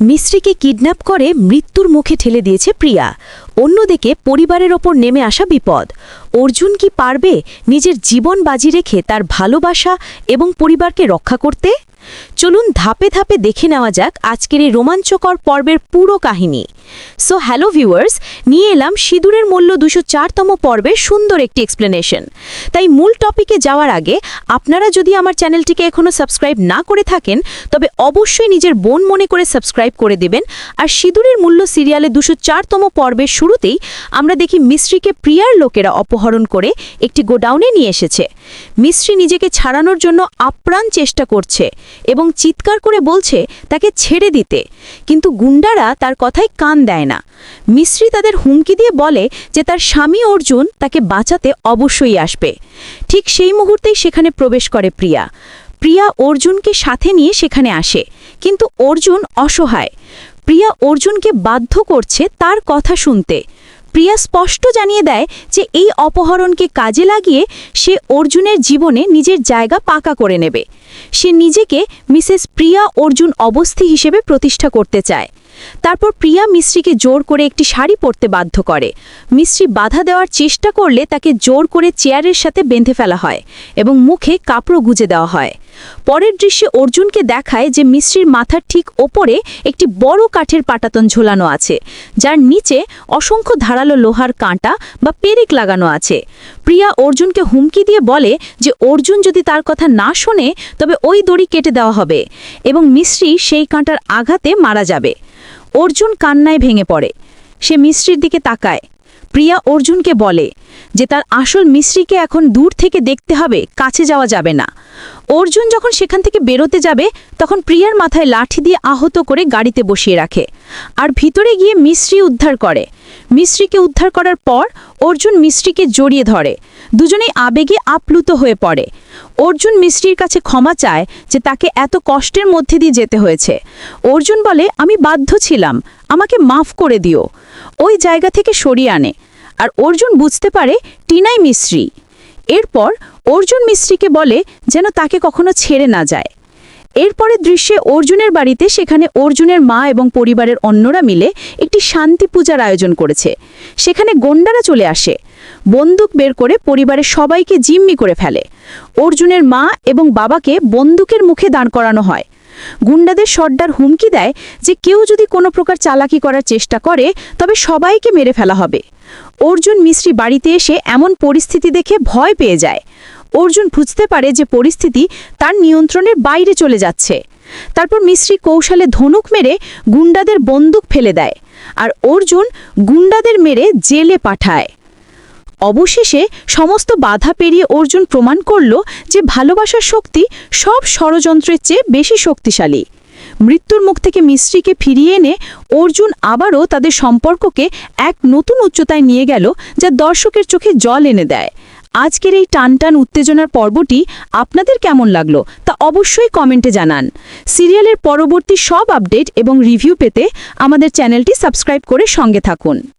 মিস্ত্রিকে kidnap করে মৃত্যুর মুখে ঠেলে দিয়েছে প্রিয়া। অন্যদিকে পরিবারের ওপর নেমে আসা বিপদ। অর্জুন কি পারবে নিজের জীবন বাজি রেখে তার ভালোবাসা এবং পরিবারকে রক্ষা করতে? চলুন ধাপে ধাপে দেখে নেওয়া যাক আজকের এই রোমাঞ্চকর পর্বের পুরো কাহিনী। সো হ্যালো ভিউয়ার্স নিয়ে এলাম সিঁদুরের মূল্য দুশো চারতম পর্বের সুন্দর একটি এক্সপ্লেনেশন তাই মূল টপিকে যাওয়ার আগে আপনারা যদি আমার চ্যানেলটিকে এখনও সাবস্ক্রাইব না করে থাকেন, তবে অবশ্যই নিজের বোন মনে করে সাবস্ক্রাইব করে দেবেন। আর সিঁদুরের মূল্য সিরিয়ালে দুশো চারতম পর্বের শুরুতেই আমরা দেখি মিস্ত্রিকে প্রিয়ার লোকেরা অপহরণ করে একটি গোডাউনে নিয়ে এসেছে। মিস্ত্রি নিজেকে ছাড়ানোর জন্য আপ্রাণ চেষ্টা করছে এবং চিৎকার করে বলছে তাকে ছেড়ে দিতে। কিন্তু গুন্ডারা তার কথায় কান দেয় না। মিস্ত্রি তাদের হুমকি দিয়ে বলে যে তার স্বামী অর্জুন তাকে বাঁচাতে অবশ্যই আসবে। ঠিক সেই মুহূর্তেই সেখানে প্রবেশ করে প্রিয়া। প্রিয়া অর্জুনকে সাথে নিয়ে সেখানে আসে, কিন্তু অর্জুন অসহায়। প্রিয়া অর্জুনকে বাধ্য করছে তার কথা শুনতে। প্রিয়া স্পষ্ট জানিয়ে দেয় যে এই অপহরণকে কাজে লাগিয়ে সে অর্জুনের জীবনে নিজের জায়গা পাকা করে নেবে। সে নিজেকে মিসেস প্রিয়া অর্জুন অবস্থি হিসেবে প্রতিষ্ঠা করতে চায়। তারপর প্রিয়া মিস্ত্রিকে জোর করে একটি শাড়ি পরতে বাধ্য করে। মিস্ত্রি বাধা দেওয়ার চেষ্টা করলে তাকে জোর করে চেয়ারের সাথে বেঁধে ফেলা হয় এবং মুখে কাপড় গুজে দেওয়া হয়। পরের দৃশ্যে অর্জুনকে দেখায় যে মিস্ত্রির মাথার ঠিক ওপরে একটি বড় কাঠের পাটাতন ঝোলানো আছে, যার নিচে অসংখ্য ধারালো লোহার কাঁটা বা পেরেক লাগানো আছে। প্রিয়া অর্জুনকে হুমকি দিয়ে বলে যে অর্জুন যদি তার কথা না শোনে, তবে ওই দড়ি কেটে দেওয়া হবে এবং মিস্ত্রি সেই কাঁটার আঘাতে মারা যাবে। অর্জুন কান্নায় ভেঙে পড়ে। সে মিস্ত্রির দিকে তাকায়। প্রিয়া অর্জুনকে বলে যে তার আসল মিস্ত্রিকে এখন দূর থেকে দেখতে হবে, কাছে যাওয়া যাবে না। অর্জুন যখন সেখান থেকে বেরোতে যাবে, তখন প্রিয়ার মাথায় লাঠি দিয়ে আহত করে গাড়িতে বসিয়ে রাখে আর ভিতরে গিয়ে মিস্ত্রি উদ্ধার করে। মিস্ত্রিকে উদ্ধার করার পর অর্জুন মিস্ত্রিকে জড়িয়ে ধরে। দুজনেই আবেগে আপ্লুত হয়ে পড়ে। অর্জুন মিস্ত্রির কাছে ক্ষমা চায় যে তাকে এত কষ্টের মধ্যে দিয়ে যেতে হয়েছে। অর্জুন বলে, আমি বাধ্য ছিলাম। আমাকে মাফ করে দিও। ওই জায়গা থেকে সরিয়ে আনে। আর অর্জুন বুঝতে পারে টিনাই মিস্ত্রি। এরপর অর্জুন মিস্ত্রিকে বলে যেন তাকে কখনো ছেড়ে না যায়। এরপরে দৃশ্যে অর্জুনের বাড়িতে সেখানে অর্জুনের মা এবং পরিবারের অন্যরা মিলে একটি শান্তি পূজার আয়োজন করেছে। সেখানে গন্ডারা চলে আসে। বন্দুক বের করে পরিবারের সবাইকে জিম্মি করে ফেলে। অর্জুনের মা এবং বাবাকে বন্দুকের মুখে দাঁড় করানো হয়। গুন্ডাদের সর্দার হুমকি দেয় যে কেউ যদি কোনো প্রকার চালাকি করার চেষ্টা করে, তবে সবাইকে মেরে ফেলা হবে। অর্জুন মিস্ত্রি বাড়িতে এসে এমন পরিস্থিতি দেখে ভয় পেয়ে যায়। অর্জুন বুঝতে পারে যে পরিস্থিতি তার নিয়ন্ত্রণের বাইরে চলে যাচ্ছে। তারপর মিস্ত্রি কৌশলে ধনুক মেরে গুন্ডাদের বন্দুক ফেলে দেয়। আর অর্জুন গুন্ডাদের মেরে জেলে পাঠায়। অবশেষে সমস্ত বাধা পেরিয়ে অর্জুন প্রমাণ করল যে ভালোবাসার শক্তি সব ষড়যন্ত্রের চেয়ে বেশি শক্তিশালী। মৃত্যুর মুখ থেকে মিস্ত্রিকে ফিরিয়ে এনে অর্জুন আবারও তাদের সম্পর্ককে এক নতুন উচ্চতায় নিয়ে গেল যা দর্শকের চোখে জল এনে দেয়। আজকের এই টানটান উত্তেজনার পর্বটি আপনাদের কেমন লাগল তা অবশ্যই কমেন্টে জানান। সিরিয়ালের পরবর্তী সব আপডেট এবং রিভিউ পেতে আমাদের চ্যানেলটি সাবস্ক্রাইব করে সঙ্গে থাকুন।